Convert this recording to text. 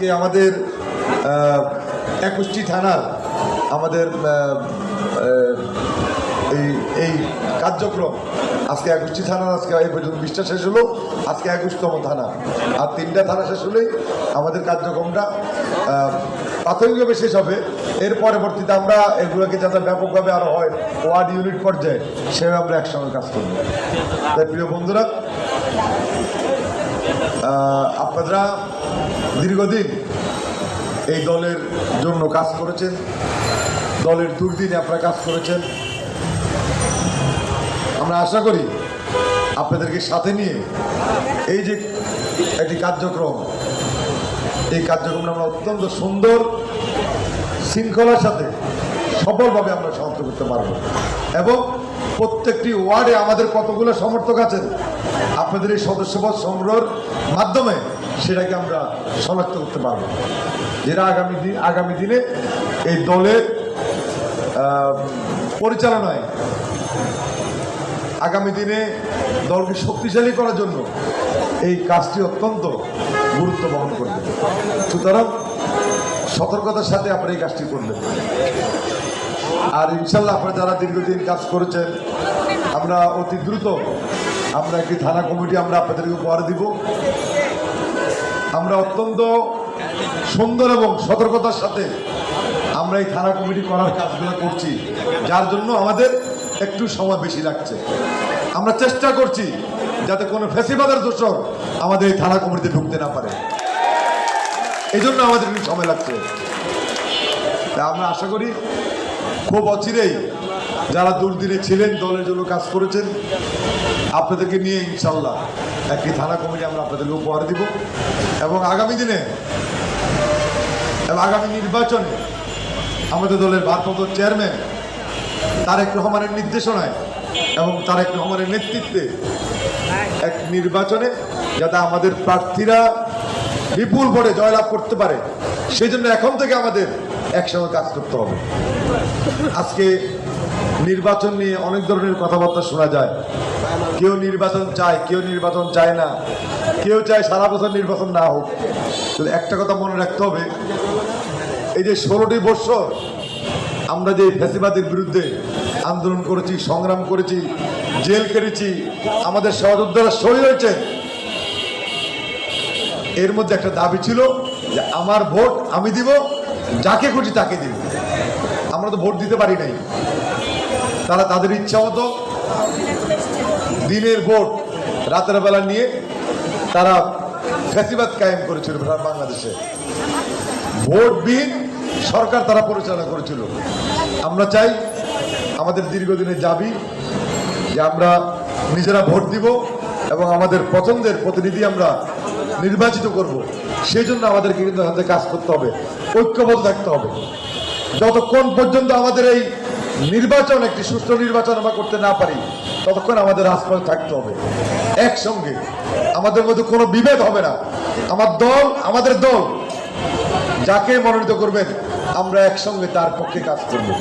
আজকে আমাদের একুশটি থানার আমাদের এই এই কার্যক্রম। আজকে একুশটি থানা, আজকে এই পর্যন্ত বিশটা শেষ হলো। আজকে একুশতম থানা। আর তিনটা থানা শেষ হলেই আমাদের কার্যক্রমটা প্রাথমিকভাবে শেষ হবে। এর পরবর্তীতে আমরা এগুলোকে যাতে ব্যাপকভাবে আরও হয়, ওয়ার্ড ইউনিট পর্যায়ে, সেভাবে আমরা একসঙ্গে কাজ করব। তাই প্রিয় বন্ধুরা আপনারা দীর্ঘদিন এই দলের জন্য কাজ করেছেন, দলের দুর্দিনে আপনারা কাজ করেছেন। আমরা আশা করি আপনাদেরকে সাথে নিয়ে এই যে একটি কার্যক্রম, এই কার্যক্রমটা আমরা অত্যন্ত সুন্দর শৃঙ্খলার সাথে সফলভাবে আমরা সমাপ্ত করতে পারব। এবং প্রত্যেকটি ওয়ার্ডে আমাদের কতগুলো সমর্থক আছেন? আপনাদের এই সদস্যপদ সংগ্রহের মাধ্যমে সেটাকে আমরা শনাক্ত করতে পারব। যেটা আগামী দিন আগামী দিনে এই দলের পরিচালনায় আগামী দিনে দলকে শক্তিশালী করার জন্য এই কাজটি অত্যন্ত গুরুত্ব বহন করবে। সুতরাং সতর্কতার সাথে আপনারা এই কাজটি করবেন। আর ইনশাল্লাহ আপনারা যারা দীর্ঘদিন কাজ করেছেন, আমরা অতি দ্রুত আমরা একটি থানা কমিটি আমরা আপনাদেরকে উপহার দিব। আমরা অত্যন্ত সুন্দর এবং সতর্কতার সাথে আমরা এই থানা কমিটি করার কাজগুলো করছি, যার জন্য আমাদের একটু সময় বেশি লাগছে। আমরা চেষ্টা করছি যাতে কোনো ফেসিবাদের দোষর আমাদের এই থানা কমিটিতে ঢুকতে না পারে। এই জন্য আমাদের একটু সময় লাগছে। তা আমরা আশা করি খুব অচিরেই যারা দুর্দিনে ছিলেন, দলের জন্য কাজ করেছেন, আপনাদেরকে নিয়ে ইনশাল্লাহ একটি থানা কমিটি আমরা আপনাদেরকে উপহার দিব। এবং আগামী দিনে এবং আগামী নির্বাচনে আমাদের দলের ভারপ্রাপ্ত চেয়ারম্যান তারেক রহমানের নির্দেশনায় এবং তারেক রহমানের নেতৃত্বে এক নির্বাচনে যাতে আমাদের প্রার্থীরা বিপুল ভোটে জয়লাভ করতে পারে সেই জন্য এখন থেকে আমাদের একসঙ্গে কাজ করতে হবে। আজকে নির্বাচন নিয়ে অনেক ধরনের কথাবার্তা শোনা যায়। কেউ নির্বাচন চায়, কেউ নির্বাচন চায় না। কেউ চায় সারা বছর নির্বাচন না হোক। একটা কথা মনে রাখতে হবে, এই যে ষোলোটি বৎসর আমরা যে ফ্যাসিবাদের বিরুদ্ধে আন্দোলন করেছি, সংগ্রাম করেছি, জেল কেটেছি, আমাদের সহযোদ্ধারা শহীদ হয়েছে এর মধ্যে একটা দাবি ছিল যে আমার ভোট আমি দিব, যাকে খুশি তাকে দিব। আমরা তো ভোট দিতে পারি নাই। তারা তাদের ইচ্ছা মতো দিনের ভোট রাতের বেলা নিয়ে তারা ফ্যাসিবাদ কায়েম করেছিল বাংলাদেশে। ভোটবিহীন সরকার তারা পরিচালনা করেছিল। আমরা চাই আমাদের দীর্ঘদিনের দাবি যে আমরা নিজেরা ভোট দিব এবং আমাদের পছন্দের প্রতিনিধি আমরা নির্বাচিত করব। সেই জন্য আমাদেরকে কিন্তু আমাদের কাজ করতে হবে। ঐক্যবদ্ধ থাকতে হবে। যতক্ষণ পর্যন্ত আমাদের এই নির্বাচন, একটি সুষ্ঠু নির্বাচন আমরা করতে না পারি, ততক্ষণ আমাদের রাজপথে থাকতে হবে। একসঙ্গে। আমাদের মধ্যে কোনো বিভেদ হবে না। আমার দল, আমাদের দল। যাকে মনোনীত করবেন, আমরা একসঙ্গে তার পক্ষে কাজ করব।